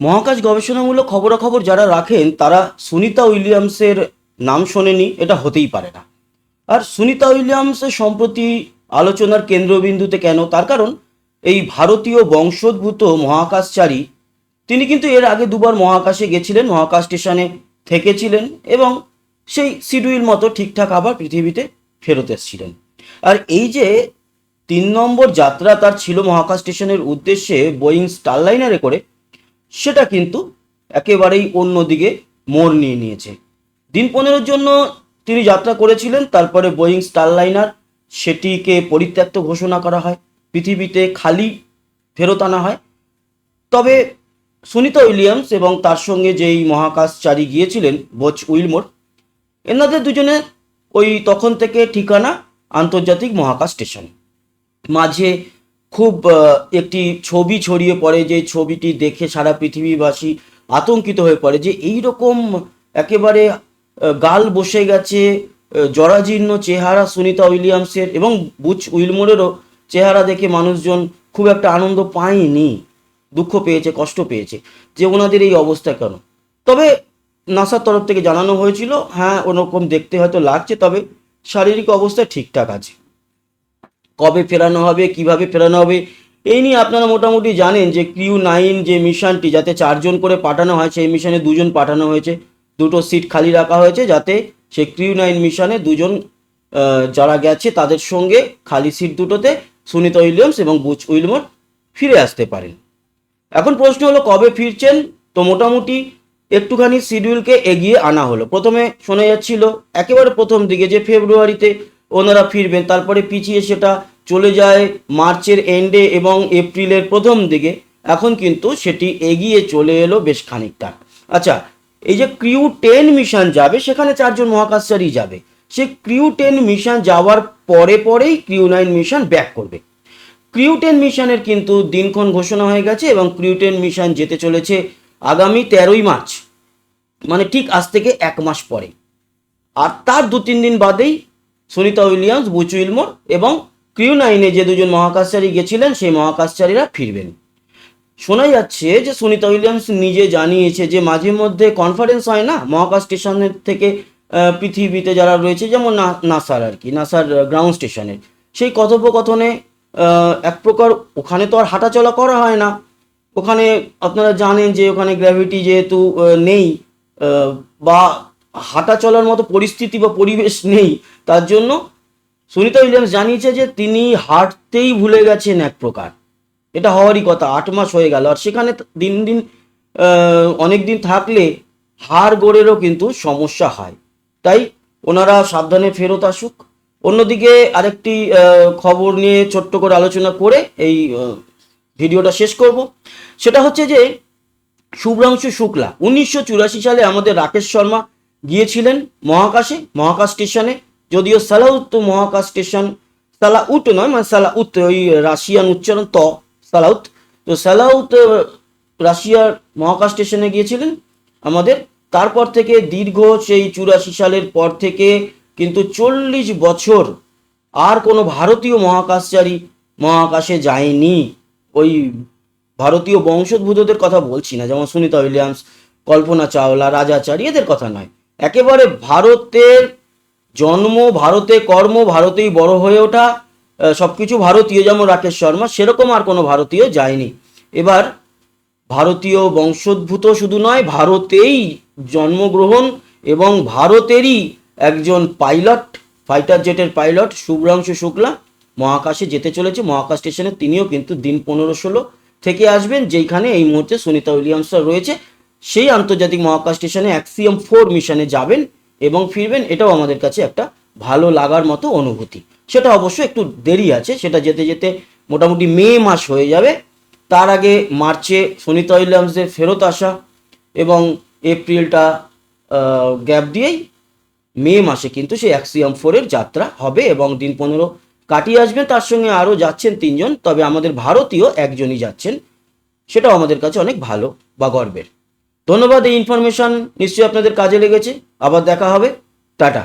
মহাকাশ গবেষণামূলক খবরাখবর যারা রাখেন, তারা সুনিতা উইলিয়ামসের নাম শোনেনি, এটা হতেই পারে না। আর সুনিতা উইলিয়ামসের সম্প্রতি আলোচনার কেন্দ্রবিন্দুতে কেন? তার কারণ, এই ভারতীয় বংশোদ্ভূত মহাকাশচারী, তিনি কিন্তু এর আগে দুবার মহাকাশে গেছিলেন, মহাকাশ স্টেশনে থেকেছিলেন এবং সেই শিডিউল মতো ঠিকঠাক আবার পৃথিবীতে ফেরত এসেছিলেন। আর এই যে তিন নম্বর যাত্রা তার ছিল মহাকাশ স্টেশনের উদ্দেশ্যে, বোয়িং স্টারলাইনারে করে সেটা কিন্তু একেবারেই অন্যদিকে মোড় নিয়ে নিয়েছে। দিন পনেরোর জন্য তিনি যাত্রা করেছিলেন, তারপরে বোয়িং স্টারলাইনার, সেটিকে পরিত্যক্ত ঘোষণা করা হয়, পৃথিবীতে খালি ফেরত আনা হয়। তবে সুনিতা উইলিয়ামস এবং তার সঙ্গে যেই মহাকাশচারী গিয়েছিলেন, বোচ উইলমোর, এনাদের দুজনে ওই তখন থেকে ঠিকানা আন্তর্জাতিক মহাকাশ স্টেশন। মাঝে খুব একটি ছবি ছড়িয়ে পড়ে যে ছবিটি দেখে সারা পৃথিবীবাসী আতঙ্কিত হয়ে পড়ে যে এই রকম একেবারে গাল বসে গেছে জরাজীর্ণ চেহারা সুনিতা উইলিয়ামসের এবং বুচ উইলমোরেরও চেহারা দেখে মানুষজন খুব একটা আনন্দ পায়নি, দুঃখ পেয়েছে, কষ্ট পেয়েছে যে ওনাদের এই অবস্থা কেন? তবে নাসার তরফ থেকে জানানো হয়েছিল হ্যাঁ ওরকম দেখতে হয়তো লাগছে, তবে শারীরিক অবস্থা ঠিকঠাক আছে। কবে ফেরানো হবে, কীভাবে ফেরানো হবে, এই নিয়ে আপনারা মোটামুটি জানেন যে ক্রিউ নাইন যে মিশনটি যাতে চারজন করে পাঠানো হয়, সেই মিশনে দুজন পাঠানো হয়েছে। দুটো সিট খালি রাখা হয়েছে যাতে সেই ক্রিউ নাইন মিশনে দুজন যারা গেছে তাদের সঙ্গে খালি সিট দুটোতে সুনিতা উইলিয়ামস এবং বুচ উইলমোর ফিরে আসতে পারেন। এখন প্রশ্ন হলো, কবে ফিরছেন? তো মোটামুটি একটুখানি শিডিউলকে এগিয়ে আনা হলো। প্রথমে শোনা যাচ্ছিল একেবারে প্রথম দিকে যে ফেব্রুয়ারিতে ওনারা ফিরবেন। তারপরে পিছিয়ে সেটা চলে যায় মার্চের এন্ডে এবং এপ্রিলের প্রথম দিকে। এখন কিন্তু সেটি এগিয়ে চলে এলো বেশ খানিকটা। আচ্ছা এই যে ক্রিউ টেন মিশন যাবে, সেখানে চারজন মহাকাশচারী যাবে। সে ক্রিউ টেন মিশন যাওয়ার পরে পরেই ক্রিউ নাইন মিশন ব্যাক করবে। ক্রিউ টেন মিশনের কিন্তু দিনক্ষণ ঘোষণা হয়ে গেছে এবং ক্রিউ টেন মিশন যেতে চলেছে আগামী তেরোই মার্চ। মানে ঠিক আজ থেকে এক মাস পরে আর তার দু তিন দিন বাদেই সুনিতা উইলিয়ামস, বুচ উইলমোর এবং ক্রিউ নাইনে যে দুজন মহাকাশচারী গেছিলেন, সেই মহাকাশচারীরা ফিরবেন। শোনা যাচ্ছে যে সুনিতা উইলিয়ামস নিজে জানিয়েছে যে মাঝে মধ্যে কনফারেন্স হয় না মহাকাশ স্টেশনের থেকে পৃথিবীতে যারা রয়েছে, যেমন নাসার আর কি, নাসার গ্রাউন্ড স্টেশনের সেই কথোপকথনে এক প্রকার ওখানে তো আর হাঁটাচলা করা হয় না। ওখানে আপনারা জানেন যে ওখানে গ্র্যাভিটি যেহেতু নেই বা হাঁটা চলার মতো পরিস্থিতি বা পরিবেশ নেই, তার জন্য সুনিতা উইলিয়ামস জানিয়েছে যে তিনি হাঁটতেই ভুলে গেছেন এক প্রকার। এটা হওয়ারই কথা, আট মাস হয়ে গেল, আর সেখানে দিন দিন অনেক দিন থাকলে হাড় গোড়েরও কিন্তু সমস্যা হয়। তাই ওনারা সাবধানে ফেরত আসুক। অন্যদিকে আরেকটি খবর নিয়ে ছোট্ট করে আলোচনা করে এই ভিডিওটা শেষ করব। সেটা হচ্ছে যে শুভ্রাংশু শুক্লা, উনিশশো চুরাশি সালে আমাদের রাকেশ শর্মা গিয়েছিলেন মহাকাশে, মহাকাশ স্টেশনে। যদিও সালাউত মহাকাশ স্টেশন সালাউট নয় মানে সালাউত, ওই রাশিয়ান উচ্চারণ ত, সালাউত। তো সালাউত রাশিয়ার মহাকাশ স্টেশনে গিয়েছিলেন আমাদের। তারপর থেকে দীর্ঘ সেই চুরাশি সালের পর থেকে কিন্তু চল্লিশ বছর আর কোনো ভারতীয় মহাকাশচারী মহাকাশে যায়নি। ওই ভারতীয় বংশোদ্ভূতদের কথা বলছি না, যেমন সুনিতা উইলিয়ামস, কল্পনা চাওলা রাজাচারী এদের কথা নয়। একেবারে ভারতের জন্ম, ভারতে কর্ম, ভারতেই বড় হয়ে ওঠা সব কিছু ভারতীয়, যেমন রাকেশ শর্মা, সেরকম আর কোনো ভারতীয় যায়নি। এবার ভারতীয় বংশোদ্ভূত শুধু নয়, ভারতেই জন্মগ্রহণ এবং ভারতেরই একজন পাইলট, ফাইটার জেটের পাইলট শুভ্রাংশু শুক্লা মহাকাশে যেতে চলেছে। মহাকাশ স্টেশনে তিনিও কিন্তু দিন পনেরো ষোলো থেকে আসবেন যেখানে এই মুহূর্তে সুনিতা উইলিয়ামসরা রয়েছে। সেই আন্তর্জাতিক মহাকাশ স্টেশনে অ্যাক্সিয়াম ফোর মিশনে যাবেন এবং ফিরবেন, এটাও আমাদের কাছে একটা ভালো লাগার মতো অনুভূতি। সেটা অবশ্য একটু দেরি আছে, সেটা যেতে যেতে মোটামুটি মে মাস হয়ে যাবে। তার আগে মার্চে সুনিতা উইলিয়ামসদের ফেরত আসা এবং এপ্রিলটা গ্যাপ দিয়েই মে মাসে কিন্তু সেই অ্যাক্সিয়াম ফোরের যাত্রা হবে এবং দিন পনেরো কাটিয়ে আসবেন। তার সঙ্গে আরও যাচ্ছেন তিনজন, তবে আমাদের ভারতীয় একজনই যাচ্ছেন, সেটাও আমাদের কাছে অনেক ভালো বা গর্বের। ধন্যবাদ এই ইনফরমেশন নিশ্চয়ই আপনাদের কাজে লেগেছে। আবার দেখা হবে। টাটা।